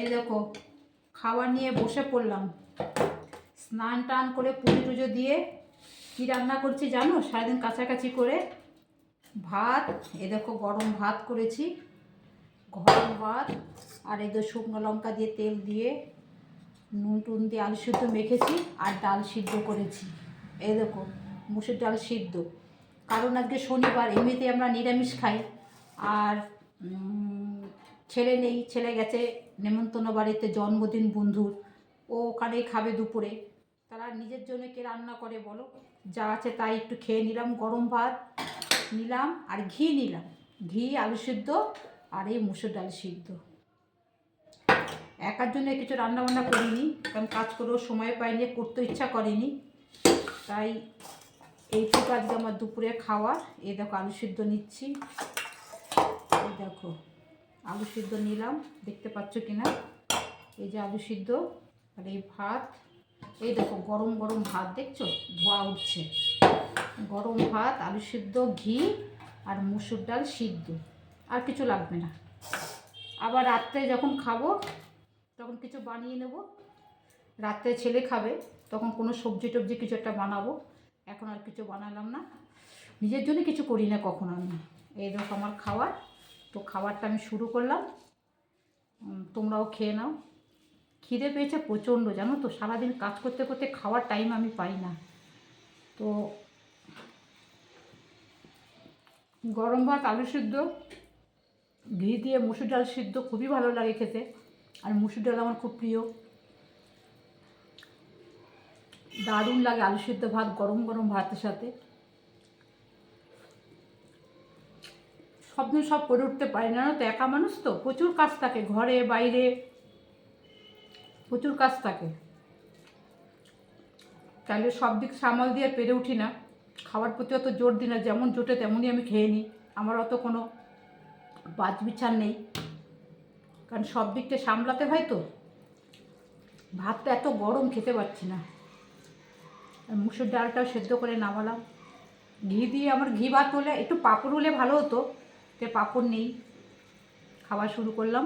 এই দেখো খাওয়া নিয়ে বসে পড়লাম। স্নান টান করে পুজো টুজো দিয়ে কী রান্না করছি জানো? সারাদিন কাছাকাছি করে ভাত এ দেখো গরম ভাত করেছি। গরম ভাত আর এই তো শুকনো লঙ্কা দিয়ে তেল দিয়ে নুন টুন দিয়ে আলু সিদ্ধ মেখেছি আর ডাল সিদ্ধ করেছি। এই দেখো, মুসুর ডাল সিদ্ধ। কারণ আজকে শনিবার এমনিতে আমরা নিরামিষ খাই। আর ছেলে নেই, ছেলে গেছে নেমন্তন্ন বাড়িতে, জন্মদিন বন্ধুর। ও ওখানেই খাবে দুপুরে। তারা নিজের জন্য কে রান্না করে বলো? যা আছে তাই একটু খেয়ে নিলাম, গরম ভাত নিলাম আর ঘি নিলাম। ঘি, আলু সিদ্ধ আর এই মুসুর ডাল সিদ্ধ। একার জন্য কিছু রান্না বান্না করিনি, কারণ কাজ করেও সময় পাইনি করতে ইচ্ছা করেনি। তাই এইটুকু আজকে আমার দুপুরে খাওয়া এই দেখো আলু সিদ্ধ নিচ্ছি। এই দেখো। আলু সিদ্ধ নিলাম। দেখতে পাচ্ছ কি না এই যে আলু সিদ্ধ আর এই ভাত। এই দেখো, গরম গরম ভাত, দেখছ? ধোয়া উঠছে। গরম ভাত, আলু সিদ্ধ, ঘি আর মুসুর ডাল সিদ্ধ। আর কিছু লাগবে না। আবার রাত্রে যখন খাব, তখন কিছু বানিয়ে নেব। রাত্রে ছেলে খাবে, তখন কোনো সবজি টবজি কিছু একটা বানাবো। এখন আর কিছু বানালাম না। নিজের জন্য কিছু করি না কখনো আমি। এই দেখো আমার খাবার তো খাবারটা আমি শুরু করলাম। তোমরাও খেয়ে নাও। খিদে পেয়েছে প্রচণ্ড, জানো তো? সারাদিন কাজ করতে করতে খাওয়ার টাইম আমি পাই না। তো গরম ভাত, আলু সিদ্ধ, ঘি দিয়ে মুসুর ডাল সিদ্ধ খুবই ভালো লাগে খেতে। আর মুসুর ডাল আমার খুব প্রিয়। দারুণ লাগে আলু সিদ্ধ ভাত, গরম গরম ভাতের সাথে। সব দিন সব করে উঠতে পারি না। তো, একা মানুষ তো? প্রচুর কাজ থাকে ঘরে, বাইরে। প্রচুর কাজ থাকে। তাহলে সব দিক সামাল দিয়ে পেরে উঠি না। খাওয়ার প্রতি অত জোর দিই না, যেমন জোটে তেমনই আমি খেয়ে নিই। আমার অত কোনো বাজ বিচার নেই। কারণ সব দিকটা সামলাতে হয় তো। ভাতটা এত গরম খেতে পারছি না। মুসুর ডালটাও সেদ্ধ করে নামালাম। ঘি দিয়ে আমার ঘি ভাত হলে, একটু পাঁপড় হলে ভালো হতো। তে পাঁপড় নেই। খাওয়া শুরু করলাম।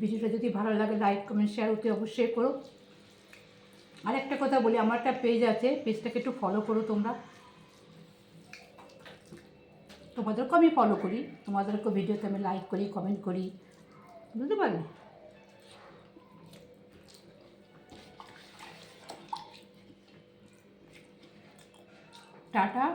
ভিডিওটা যদি ভালো লাগে লাইক কমেন্ট শেয়ার অতি অবশ্যই করো। আর একটা কথা বলি, আমার একটা পেজ আছে পেজটাকে একটু ফলো করো তোমরা। তোমাদেরকেও আমি ফলো করি তোমাদেরকেও ভিডিওতে আমি লাইক করি কমেন্ট করি। বুঝতে পারলে? টাটা।